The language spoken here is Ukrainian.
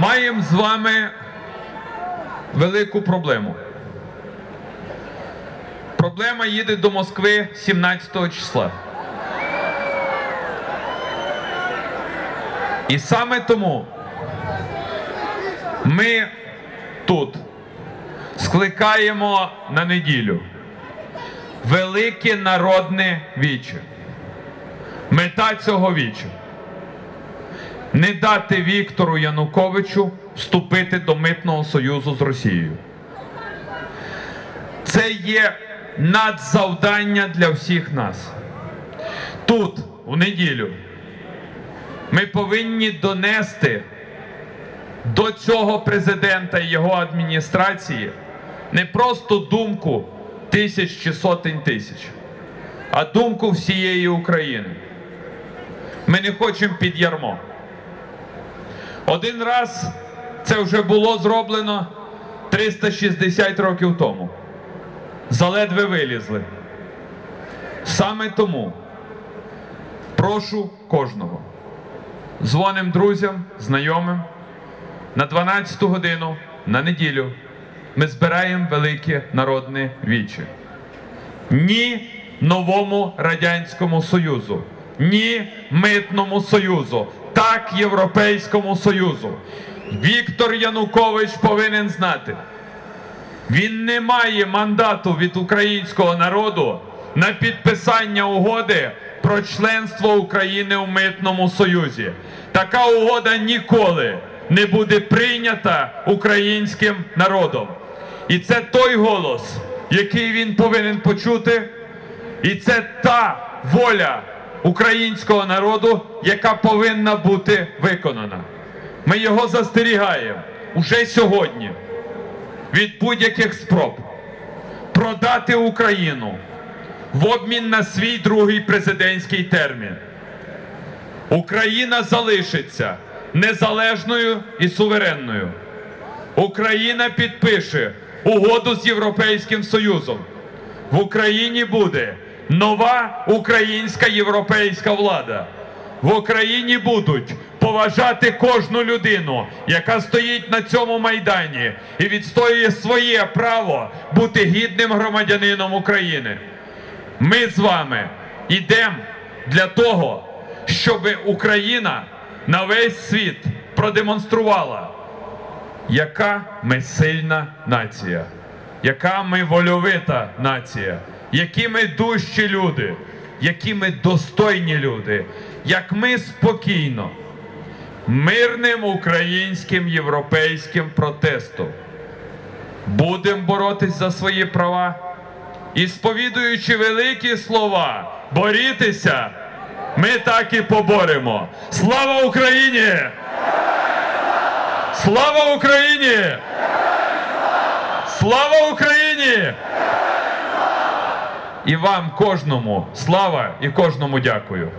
Маємо з вами велику проблему. Проблема їде до Москви 17 числа. І саме тому ми тут скликаємо на неділю велике народне віче. Мета цього віча не дати Віктору Януковичу вступити до митного союзу з Росією. Це є надзавдання для всіх нас. Тут, у неділю, ми повинні донести до цього президента і його адміністрації не просто думку тисяч чи сотень тисяч, а думку всієї України. Ми не хочемо під ярмо. Один раз це вже було зроблено 360 років тому. Заледве вилізли. Саме тому прошу кожного. Дзвоним друзям, знайомим. На 12 годину на неділю ми збираємо велике народне віче. Ні новому Радянському Союзу, ні Митному Союзу, так Європейському Союзу. Віктор Янукович повинен знати. Він не має мандату від українського народу на підписання угоди про членство України у Митному Союзі. Така угода ніколи не буде прийнята українським народом. І це той голос, який він повинен почути, і це та воля українського народу, яка повинна бути виконана. Ми його застерігаємо уже сьогодні від будь-яких спроб продати Україну в обмін на свій другий президентський термін. Україна залишиться незалежною і суверенною. Україна підпише угоду з Європейським Союзом. В Україні буде нова українська європейська влада. В Україні будуть поважати кожну людину, яка стоїть на цьому майдані і відстоює своє право бути гідним громадянином України. Ми з вами йдемо для того, щоб Україна на весь світ продемонструвала, яка ми сильна нація, яка ми вольовита нація, які ми дужчі люди, які ми достойні люди, як ми спокійно, мирним українським європейським протестом будемо боротись за свої права і сповідуючи великі слова, борітеся, ми так і поборемо. Слава Україні! Слава Україні! Слава Україні! І вам кожному слава і кожному дякую.